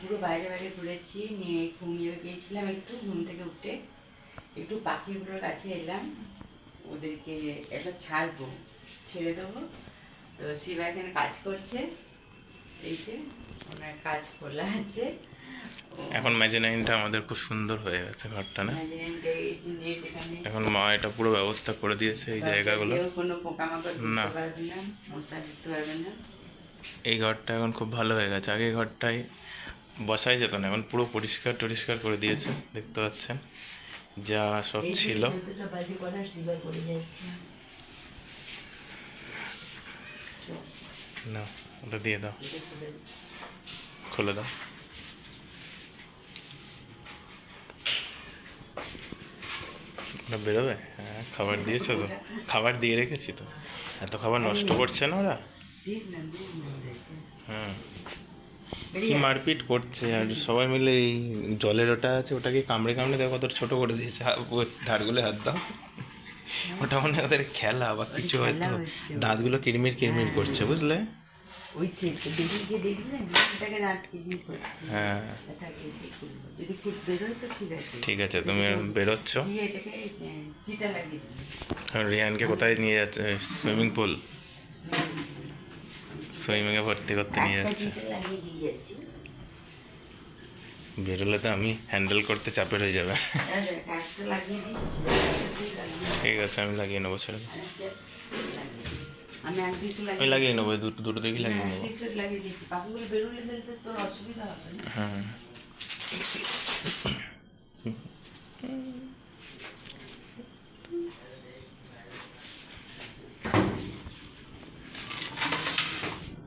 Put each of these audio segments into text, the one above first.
পুরো বাইরে বাইরে ঘুরেছি নিয়ে ঘুমিয়ে গিয়েছিলাম একটু ঘুম থেকে উঠে একটু পাখিগুলোর কাছে এলাম। ওদেরকে একটা ছাড়বো ছেড়ে দেবো। তো শিবা এখানে কাজ করছে এই যে ওনার কাজ খোলা আছে। এখন ম্যাজিনাইনটা আমাদের খুব সুন্দর হয়ে গেছে ঘরটা না? এখানে। মা এটা পুরো ব্যবস্থা করে দিয়েছে এই জায়গাগুলো। না। এই ঘরটা এখন খুব ভালো হয়ে গেছে। আগে ঘরটাই বসাই যেত না এখন পুরো পরিষ্কার টরিষ্কার করে দিয়েছে দেখতে পাচ্ছেন যা সব ছিল। না ওটা দিয়ে দাও। খুলে দাও। ওটা বেরোবে? হ্যাঁ খাবার দিয়েছ তো। খাবার দিয়ে রেখেছি তো। এত খাবার নষ্ট করছে না ওরা। হুম। কি মারপিট করছে আর সবাই মিলে এই জলের ওটা আছে ওটাকে কামড়ে কামড়ে দেখো কত ছোট করে দিয়েছে। ধারগুলো হাত দাও। ওটা মনে হয় ওদের খেলা বা কিছু হয়তো। দাঁতগুলো কিরমির কিরমির করছে বুঝলে? ওই ছেলেকে দেখে করছে। হ্যাঁ। থাকে সে খুলবো। যদি খুব বেরোয় তো ঠিক আছে। ঠিক আছে তুমি বেরোচ্ছ। রিয়ানকে কোথায় নিয়ে যাচ্ছে? Swimming pool. সুইমিংয়ে ভর্তি করতে নিয়ে যাচ্ছে বেরোলে তো আমি হ্যান্ডেল করতে চাপের হয়ে যাবে হ্যাঁ, দেখ। ঠিক আছে আমি লাগিয়ে নেব ছেড়ে। আমি লাগিয়ে নেব দুটো দুটো দিকে লাগিয়ে হ্যাঁ, নেব একদিকে লাগিয়ে দিচ্ছি পাখিগুলো বেরোলে তাহলে তো তোর অসুবিধা হবে না হ্যাঁ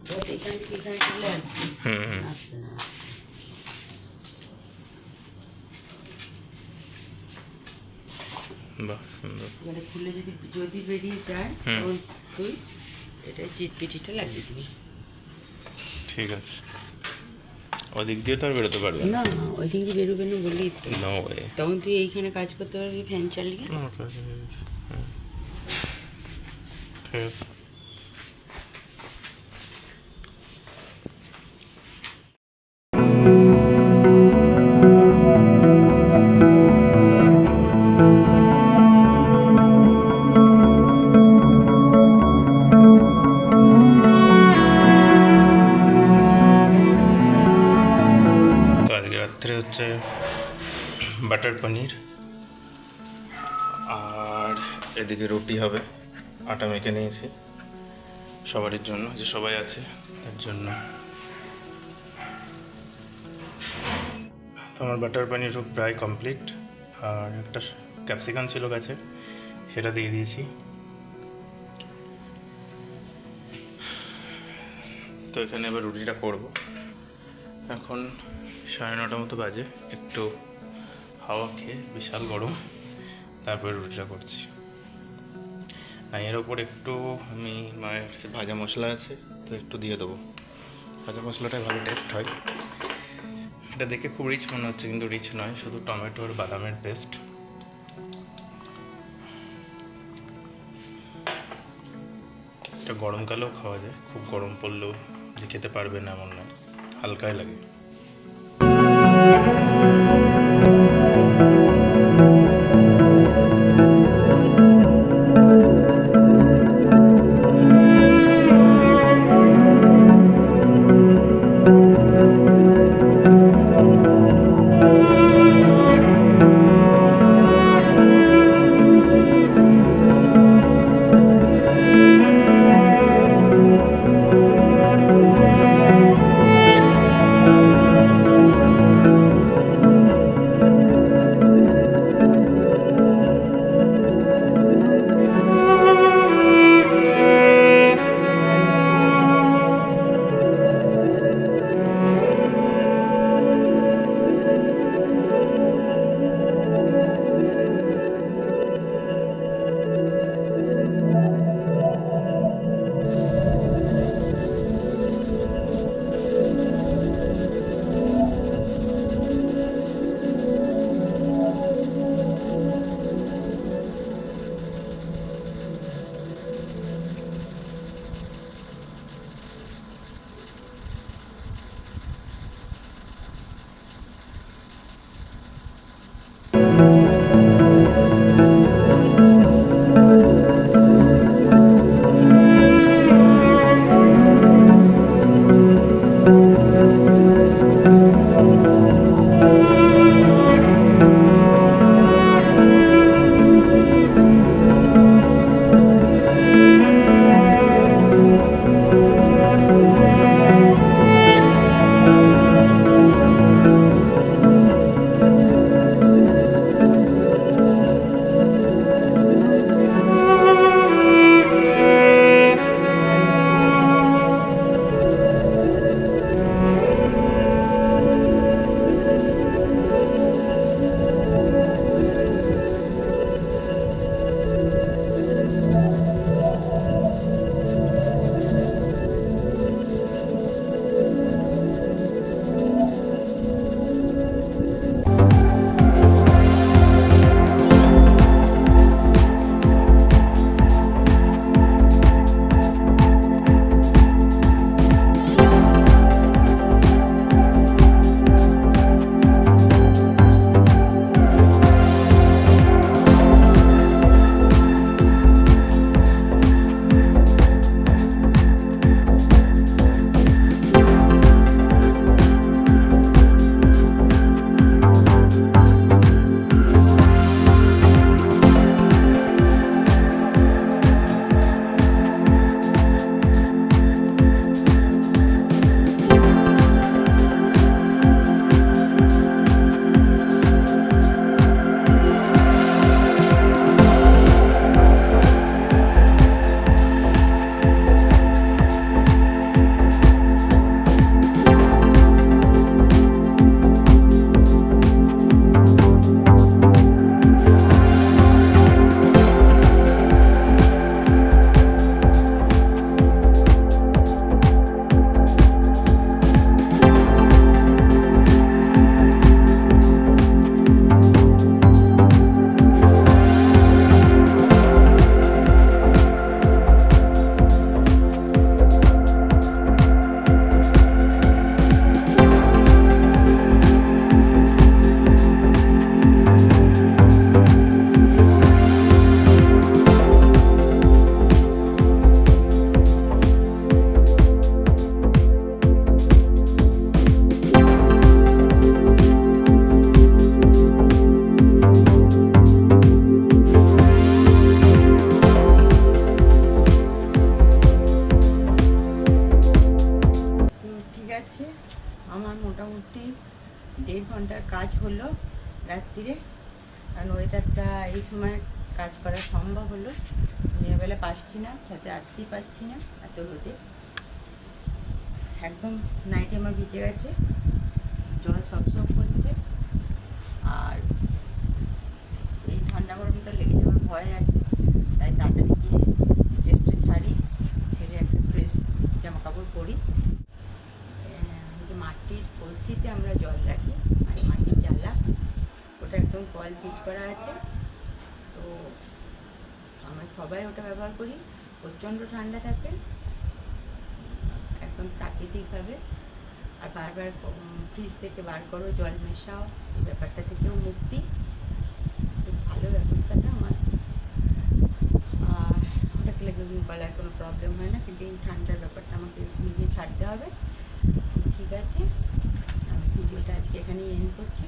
এবার এখান থেকে এখানে চলে আসবে হুম হুম আসবে না বাহ সুন্দর। মানে খুলে যদি যদি বেরিয়ে যায় তখন তুই এটা চিটপিটিটা লাগিয়ে দিবি। ঠিক আছে। ওদিক দিয়ে তো আর বেরোতে পারবে না। ওই দিন দিয়ে বেরোবে না বলি নো ওয়ে তখন তুই এইখানে কাজ করতে পারবি ফ্যান চালিয়ে। ঠিক আছে। পনির। আর এদিকে রুটি হবে, আটা মেখে নিয়েছি। সবারই জন্য, যে সবাই আছে, তার জন্য। তো আমার বাটার পনির প্রায় কমপ্লিট আর একটা ক্যাপসিকাম ছিল গাছে, সেটা দিয়ে দিয়েছি। তো এখানে এবার রুটিটা করব। এখন সাড়ে নটা মতো বাজে, একটু হাওয়া খেয়ে বিশাল গরম, তারপরে রুটিটা করছি। আর এর ওপর একটু আমি মায়ের ভাজা মশলা আছে, তো একটু দিয়ে দেবো। ভাজা মশলাটাই ভালো টেস্ট হয়। এটা দেখে খুব রিচ মনে হচ্ছে, কিন্তু রিচ নয়, শুধু টমেটো আর বাদামের পেস্ট এটা গরমকালেও খাওয়া যায়, খুব গরম পড়লেও যে খেতে পারবে না এমন নয়, হালকাই লাগে। ঘণ্টার কাজ হলো রাত্রিরে। কারণ ওয়েদারটা এই সময় কাজ করা সম্ভব হলো। দিনের পাচ্ছি না ছাতে আসতেই পাচ্ছি না এত রোদে। একদম নাইটে আমার ভিজে গেছে, জল সব সব করছে আর এই ঠান্ডা গরমটা লেগে যাওয়ার ভয় আছে, তাই তাড়াতাড়ি গিয়ে ড্রেসটা ছাড়ি, ছেড়ে একটা ড্রেস জামা কাপড় পরি যে মাটির কলসিতে আমরা জল রাখি। একদম কল ফিট করা আছে। তো আমরা সবাই ওটা ব্যবহার করি। প্রচণ্ড ঠান্ডা থাকে। একদম প্রাকৃতিকভাবে। আর বারবার ফ্রিজ থেকে বার করো, জল মেশাও। ব্যাপারটা থেকেও মুক্তি। ভালো ব্যবস্থাটা আমার। আর ওটা খেলে গলায় কোনো প্রবলেম হয় না, কিন্তু এই ঠান্ডার ব্যাপারটা আমাকে নিজে ছাড়তে হবে। ঠিক আছে। আমি ভিডিওটা আজকে এখানেই এন্ড করছি।